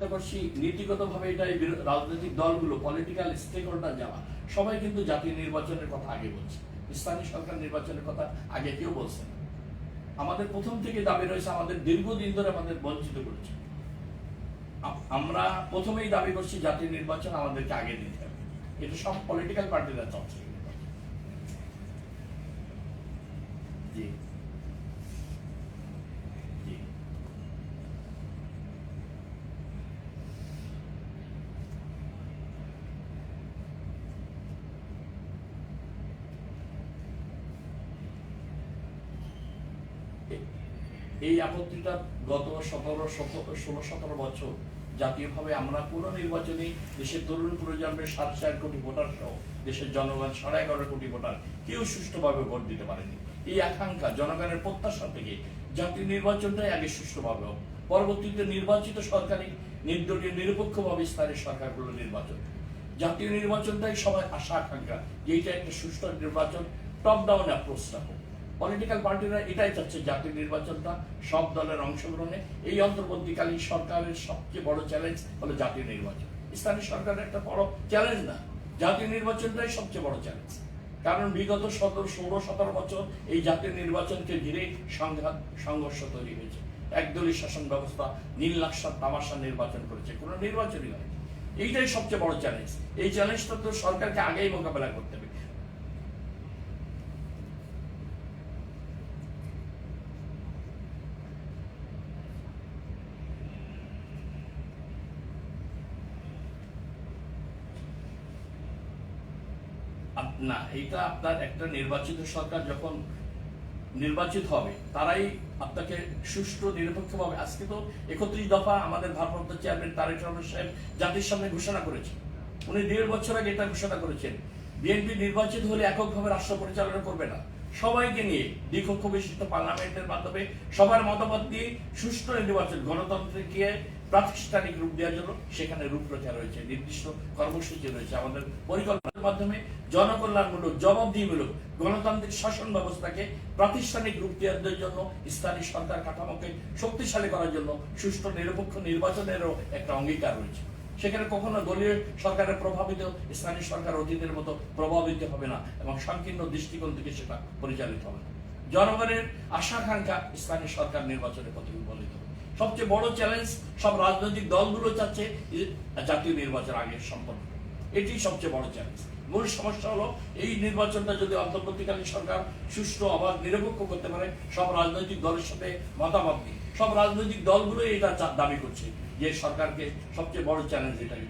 করছি নীতিগতভাবে এটা এই রাজনৈতিক দলগুলো পলিটিক্যাল স্টেক হোল্ডার যারা, সবাই কিন্তু জাতীয় নির্বাচনের কথা আগে বলছে। স্থানীয় সরকার নির্বাচনের কথা আগে কেউ বলছে না। আমাদের প্রথম থেকে দাবি রয়েছে, আমাদের দীর্ঘদিন ধরে আমাদের বঞ্চিত করেছে। আমরা প্রথমেই দাবি করছি, জাতীয় নির্বাচন আমাদেরকে আগে দিতে হবে। এটা সব পলিটিক্যাল পার্টিরা চাচ্ছে জি জি এই আপত্তিটা গত সতেরো ষোলো, সতেরো বছর জাতীয়ভাবে আমরা পুরো নির্বাচনে দেশের তরুণ প্রজন্মের সাত, চার কোটি ভোটার সহ দেশের জনগণ সাড়ে এগারো কোটি ভোটার কেউ সুষ্ঠুভাবে ভোট দিতে পারেনি। এই আকাঙ্ক্ষা জনগণের প্রত্যাশা থেকে জাতীয় নির্বাচনটাই আগে সুষ্ঠুভাবে হোক। পরবর্তীতে নির্বাচিত সরকারি নির্দলীয়, নিরপেক্ষভাবে স্থানীয় সরকারগুলো নির্বাচন জাতীয় নির্বাচনটাই সবাই আশা, আকাঙ্ক্ষা যে এটা একটা সুষ্ঠু নির্বাচন টপ ডাউন অ্যাপ্রোচটা হোক। পলিটিক্যাল পার্টিরা এটাই চাচ্ছে জাতীয় নির্বাচনটা, সব দলের অংশগ্রহণে। এই অন্তর্বর্তীকালীন সরকারের সবচেয়ে বড় চ্যালেঞ্জ হলো জাতীয় নির্বাচন। স্থানীয় সরকারের একটা বড় চ্যালেঞ্জ না, জাতীয় নির্বাচনটাই সবচেয়ে বড় চ্যালেঞ্জ কারণ বিগত সতেরো, ষোলো, সতেরো বছর এই জাতীয় নির্বাচনকে ঘিরে সংঘাত, সংঘর্ষ তৈরি হয়েছে। একদলীয় শাসন ব্যবস্থা, নীল নকশার তামাশা নির্বাচন করেছে, কোনো নির্বাচনই নয় এইটাই সবচেয়ে বড় চ্যালেঞ্জ এই চ্যালেঞ্জটা তো সরকারকে আগেই মোকাবেলা করতে হবে আপ- না এটা আপনার একটা নির্বাচিত সরকার যখন নির্বাচিত হবে, তারাই আপনাকে সুষ্ঠু, নিরপেক্ষভাবে, আজকে তো একত্রিশ দফা আমাদের ভারপ্রাপ্ত চেয়ারম্যান তারেক রহমান সাহেব জাতির সামনে ঘোষণা করেছেন। উনি দেড় বছর আগে এটা ঘোষণা করেছেন। বিএনপি নির্বাচিত হলে এককভাবে রাষ্ট্র পরিচালনা করবে না। সবাইকে নিয়ে দ্বিকক্ষ বিশিষ্ট পার্লামেন্টের মাধ্যমে সবার মতামত দিয়ে সুষ্ঠু নির্বাচন, গণতন্ত্রকে প্রাতিষ্ঠানিক রূপ দেওয়ার জন্য সেখানে রূপরেখা রয়েছে, নির্দিষ্ট কর্মসূচি রয়েছে। আমাদের পরিকল্পনার মাধ্যমে জনকল্যাণমূলক জবাবদিহিমূলক গণতান্ত্রিক শাসন ব্যবস্থাকে প্রাতিষ্ঠানিক রূপ দেওয়ার জন্য, স্থানীয় সরকার কাঠামোকে শক্তিশালী করার জন্য সুষ্ঠু, নিরপেক্ষ নির্বাচনেরও একটা অঙ্গীকার রয়েছে। সেখানে কখনো দলীয় সরকারের প্রভাবিত, স্থানীয় সরকার অতীতের মতো প্রভাবিত হবে না এবং সংকীর্ণ দৃষ্টিকোণ থেকে সেটা পরিচালিত হবে না। জনগণের আশাকাঙ্ক্ষা স্থানীয় সরকার নির্বাচনে প্রতিফলিত হবে। সবচেয়ে বড় চ্যালেঞ্জ সব রাজনৈতিক দলগুলো চাচ্ছে জাতীয় নির্বাচন আগে সম্পন্ন। এটি সবচেয়ে বড় চ্যালেঞ্জ মূল সমস্যা হলো এই নির্বাচনটা যদি অন্তর্বর্তীকালীন সরকার সুষ্ঠু অবাধ নিরপেক্ষ করতে পারে, সব রাজনৈতিক দলের সাথে মতামত নেই সব রাজনৈতিক দলগুলোই এটা দাবি করছে যে সরকারকে সবচেয়ে বড় চ্যালেঞ্জ এটাই।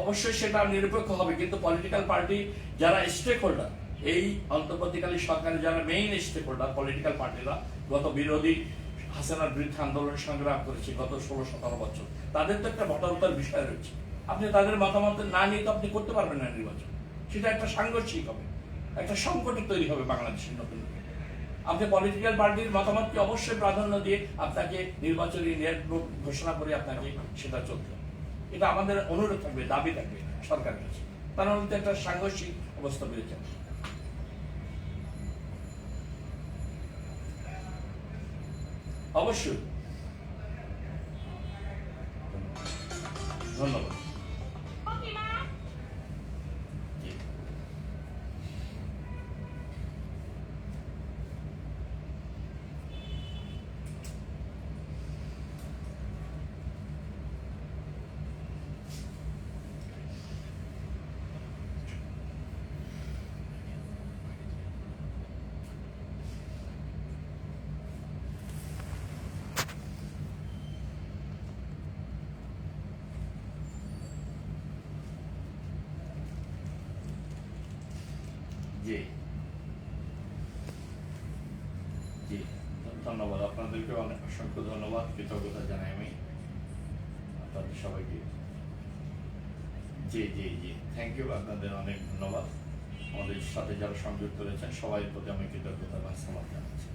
অবশ্যই সেটা নিরপেক্ষ হবে, কিন্তু পলিটিক্যাল পার্টি যারা স্টেক হোল্ডার এই অন্তর্বর্তীকালীন সরকারের যারা মেইন স্টেক হোল্ডার পলিটিক্যাল পার্টিরা গত বিরোধী হাসিনার বিরুদ্ধে আন্দোলন সংগ্রাম করেছে গত ষোলো সতেরো বছর, তাদের তো একটা ভোটারতার বিষয় রয়েছে। আপনি তাদের মতামত না নিয়ে তো আপনি করতে পারবেন না নির্বাচন। সেটা একটা সাংঘর্ষিক হবে, একটা সংকট তৈরি হবে বাংলাদেশের নতুন। আপনি পলিটিক্যাল পার্টির মতামতকে অবশ্যই প্রাধান্য দিয়ে আপনাকে নির্বাচনী নেটবুক ঘোষণা করে আপনাকে সেটা চলতে হবে। এটা আমাদের অনুরোধ থাকবে, দাবি থাকবে সরকারের কাছে। তার মধ্যে একটা সাংঘর্ষিক অবস্থা যাবে অবশ্যই। ধন্যবাদ জি। জি জি, ধন্যবাদ। আপনাদেরকে অনেক অসংখ্য ধন্যবাদ, কৃতজ্ঞতা জানাই আমি। আপনাদের সবাইকে। জি জি জি থ্যাংক ইউ আপনাদের অনেক ধন্যবাদ। আমাদের সাথে যারা সংযুক্ত রয়েছেন, সবাই প্রতি আমি কৃতজ্ঞতা বা সালাম জানাচ্ছি।